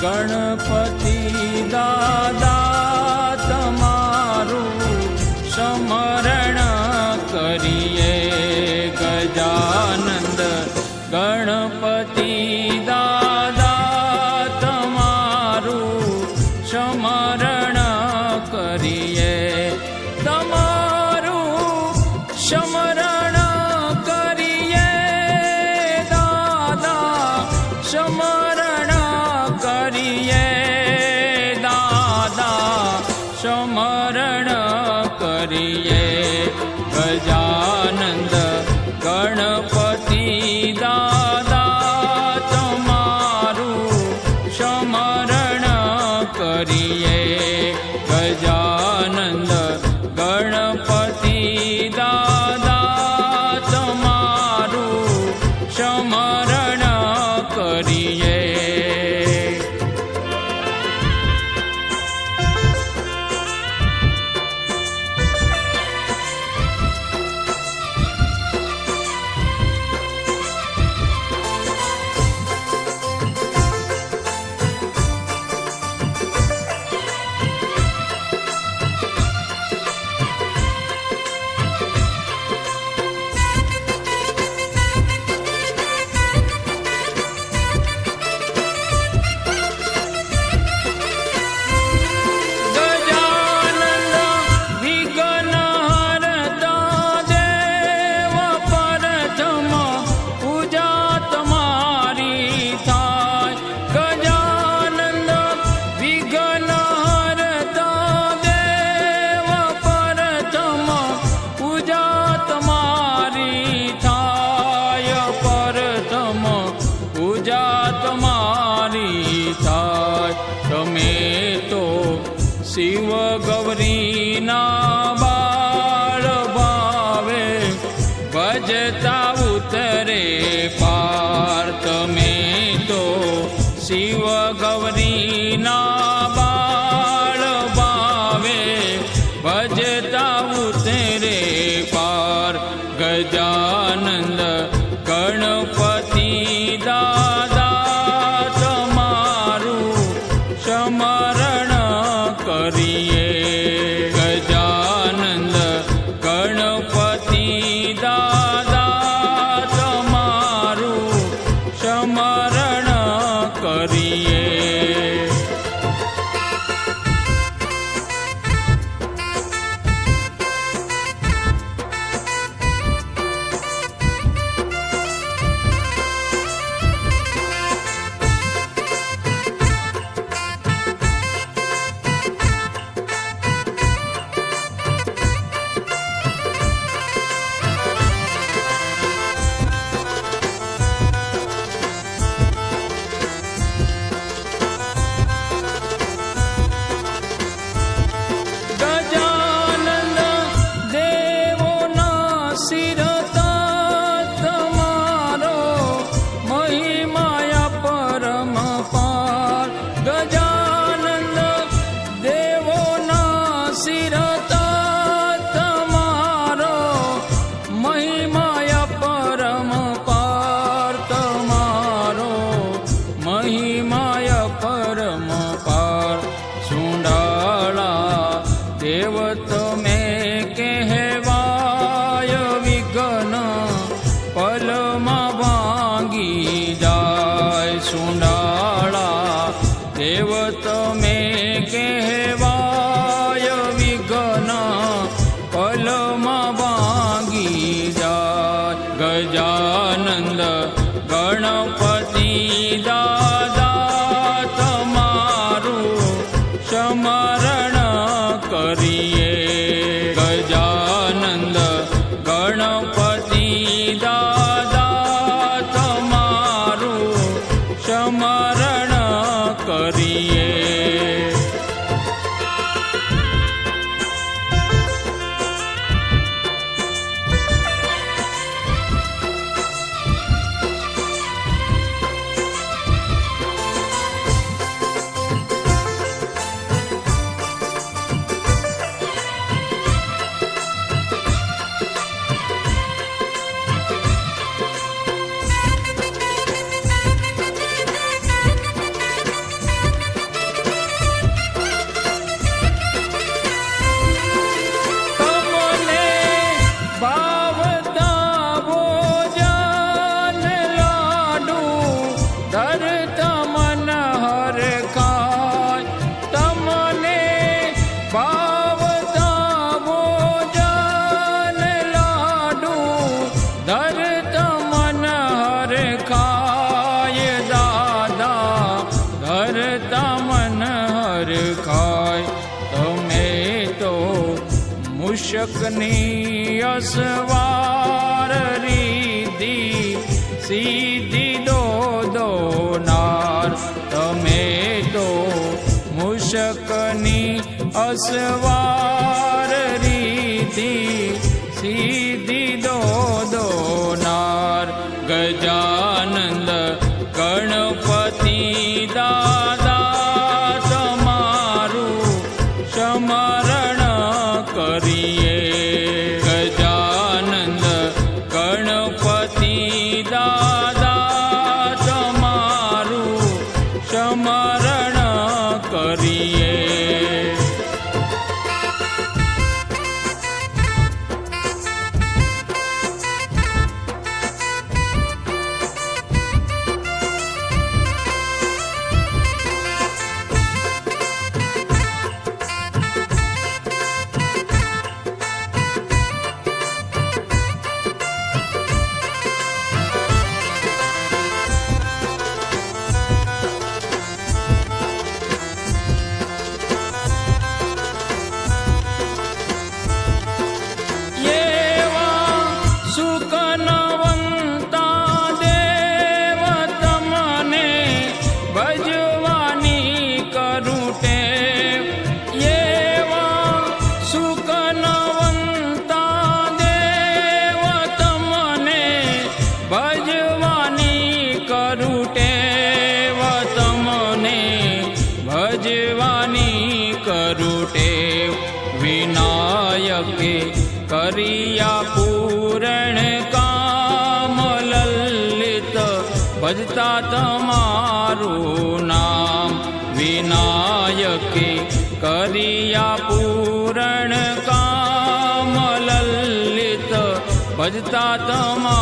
ગણપતિ દાદા તમારું સમરણ કરીએ ગજાનંદ. ગણપતિ દાદા તમારું સમરણ સમરણ કરીએ. ಶಿವ ಗೌರಿ ನಾ गजानन्द गणप મૂષકની અસવાર રીતિ સીધી દો દોનાર તમે તો મુશકની અસવાર કરિયા પૂરણ કામ લલિત ભજતા તમારું નામ વિનાયકે કરિયા પૂરણ કામ લલિત ભજતા તમારું